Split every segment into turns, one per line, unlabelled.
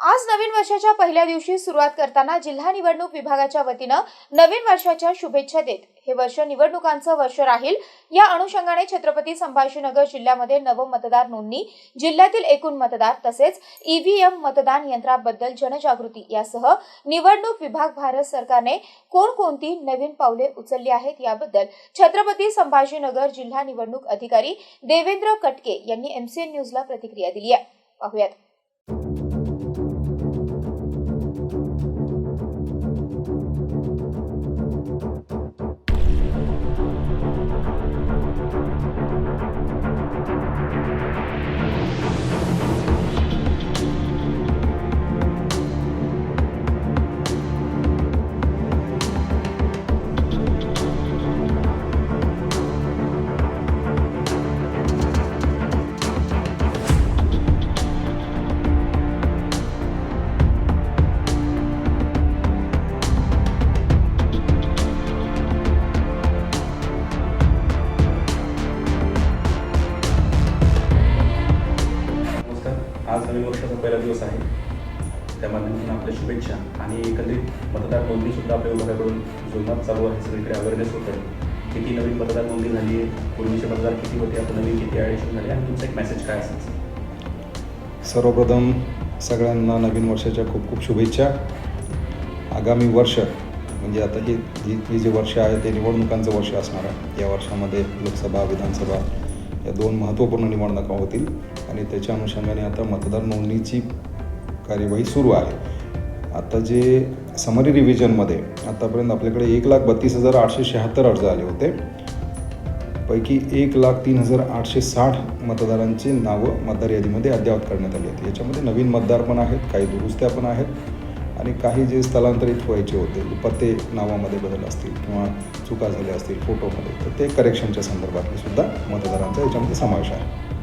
आज नवीन वर्षाच्या पहिल्या दिवशी सुरुवात करताना जिल्हा निवडणूक विभागाच्या वतीनं नवीन वर्षाच्या शुभेच्छा देत हे वर्ष निवडणुकांचं वर्ष राहील. या अनुषंगाने छत्रपती संभाजीनगर जिल्ह्यामध्ये नवमतदार नोंदणी जिल्ह्यातील एकूण मतदार तसेच ईव्हीएम मतदान यंत्राबद्दल जनजागृती यासह निवडणूक विभाग भारत सरकारने कोणकोणती नवीन पावले उचलली आहेत याबद्दल छत्रपती संभाजीनगर जिल्हा निवडणूक अधिकारी देवेंद्र कटके यांनी एमसीएन न्यूजला प्रतिक्रिया दिली आहे. पाहुयात.
आज नवीन वर्षाचा पहिला दिवस आहे. त्या माध्यमातून आपल्या शुभेच्छा आणि एकंदरीत मतदार नोंदणीसुद्धा आपल्या विभागाकडून जोमात चालू आहे. सगळीकडे अवेअरनेस होत आहे. किती नवीन मतदार नोंदणी झाली आहे? पूर्वीचे मतदार किती होते? आता नवीन किती ॲडिशन झाले? आणि तुमचा एक मेसेज काय असेल?
सर्वप्रथम सगळ्यांना नवीन वर्षाच्या खूप खूप शुभेच्छा. आगामी वर्ष म्हणजे आता हे जी जे वर्ष आहे ते निवडणुकांचं वर्ष असणार आहे. या वर्षामध्ये लोकसभा विधानसभा या दोन महत्त्वपूर्ण निवडणुका होतील आणि त्याच्या अनुषंगाने आता मतदार नोंदणीची कार्यवाही सुरू आहे. आता जे समरी रिव्हिजनमध्ये आतापर्यंत आपल्याकडे एक लाख बत्तीस हजार आठशे शहात्तर अर्ज आले होते. पैकी एक लाख तीन हजार आठशे साठ मतदारांची नावं मतदार यादीमध्ये अद्ययावत करण्यात आली आहेत. याच्यामध्ये नवीन मतदार पण आहेत काही दुरुस्त्या पण आहेत. आणि काही जे स्थलांतरित व्हायचे होते पत्ते नावामध्ये बदल असतील किंवा चुका झाल्या असतील फोटोमध्ये तर ते करेक्शनच्या संदर्भातले सुद्धा मतदारांचा याच्यामध्ये समावेश आहे.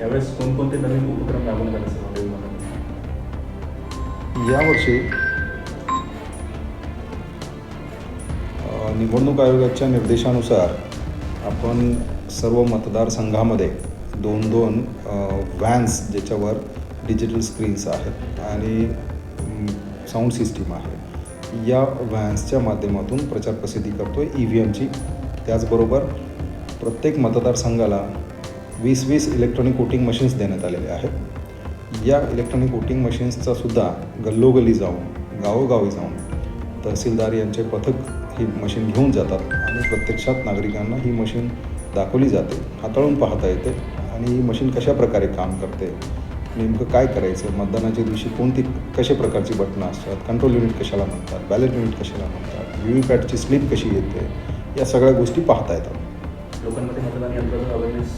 यावेळेस कोणकोणते नवीन उपक्रम राबवण्यात
यावर्षी निवडणूक आयोगाच्या निर्देशानुसार आपण सर्व मतदारसंघामध्ये दोन दोन व्हॅन्स ज्याच्यावर डिजिटल स्क्रीन्स आहेत आणि साऊंड सिस्टीम आहे. या व्हॅन्सच्या माध्यमातून प्रचार प्रसिद्धी करतो आहे ई व्ही एमची त्याचबरोबर प्रत्येक मतदारसंघाला वीस वीस इलेक्ट्रॉनिक वोटिंग मशीन्स देण्यात आलेले आहेत. या इलेक्ट्रॉनिक वोटिंग मशीन्सचा सुद्धा गल्लोगल्ली जाऊन गावोगावी जाऊन तहसीलदार यांचे पथक ही मशीन घेऊन जातात आणि प्रत्यक्षात नागरिकांना ही मशीन दाखवली जाते हाताळून पाहता येते आणि ही मशीन कशा प्रकारे काम करते नेमकं काय करायचं? मतदानाच्या दिवशी कोणती कशा प्रकारची बटणं असतात? कंट्रोल युनिट कशाला म्हणतात? बॅलेट युनिट कशाला म्हणतात? व्ही व्ही पॅटची स्लिप कशी येते? या सगळ्या गोष्टी पाहता येतात
लोकांमध्ये मतदान यंत्राचा अवेअरनेस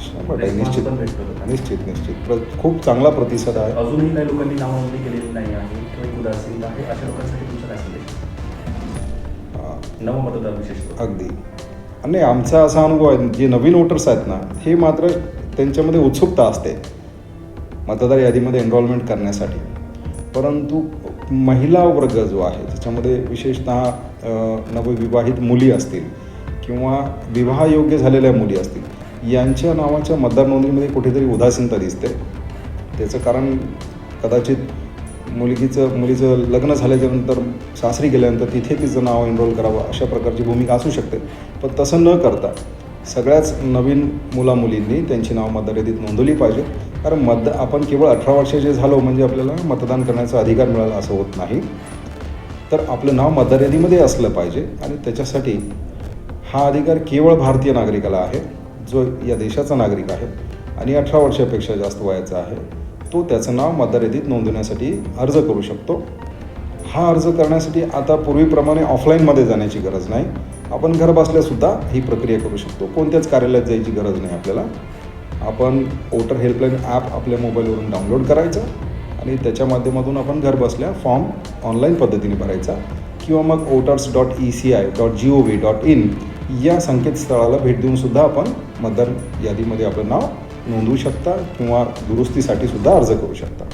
शंभर टक्के.
Response
निश्चित. निश्चित निश्चित. प्र खूप चांगला प्रतिसाद आहे.
अजूनही काही लोकांनी नाव नोंदणी केलेली नाही आहे. किंवा उदासीनता आहे. अशा लोकांसाठी तुमचा काय संदेश नवमतदार विशेष
अगदी. आणि आमचा असा अनुभव आहे जे नवीन वोटर्स आहेत ना हे मात्र त्यांच्यामध्ये उत्सुकता असते. मतदार यादीमध्ये एनरोलमेंट करण्यासाठी. परंतु महिला वर्ग जो आहे त्याच्यामध्ये विशेषतः नवविवाहित मुली असतील किंवा विवाहयोग्य झालेल्या मुली असतील यांच्या नावाच्या मतदार नोंदणीमध्ये कुठेतरी उदासीनता दिसते. त्याचं कारण कदाचित मुलगीचं मुलीचं लग्न झाल्याच्यानंतर सासरी गेल्यानंतर तिथे तिचं नाव एनरोल करावं अशा प्रकारची भूमिका असू शकते. पण तसं न करता सगळ्याच नवीन मुलामुलींनी त्यांची नाव मतदार यादीत नोंदवली पाहिजे. कारण मत आपण केवळ अठरा वर्षाचे झालो म्हणजे आपल्याला मतदान करण्याचा अधिकार मिळाला असं होत नाही. तर आपलं नाव मतदार यादीमध्ये असलं पाहिजे आणि त्याच्यासाठी हा अधिकार केवळ भारतीय नागरिकाला आहे जो या देशाचा नागरिक आहे आणि अठरा वर्षापेक्षा जास्त वयाचा आहे तो त्याचं नाव मतदार यादीत नोंदवण्यासाठी अर्ज करू शकतो. हा अर्ज करण्यासाठी आता पूर्वीप्रमाणे ऑफलाईनमध्ये जाण्याची गरज नाही. आपण घरबसल्यासुद्धा ही प्रक्रिया करू शकतो. कोणत्याच कार्यालयात जायची गरज नाही आपल्याला. आपण वोटर हेल्पलाईन ॲप आपल्या मोबाईलवरून डाउनलोड करायचं आणि त्याच्या माध्यमातून आपण घरबसल्या फॉर्म ऑनलाईन पद्धतीने भरायचा किंवा मग voters dot E C I dot G O V dot in या संकेतस्थळाला भेट देऊनसुद्धा आपण मतदार यादीमध्ये आपलं नाव नोंदवू शकता किंवा दुरुस्तीसाठी सुद्धा अर्ज करू शकता.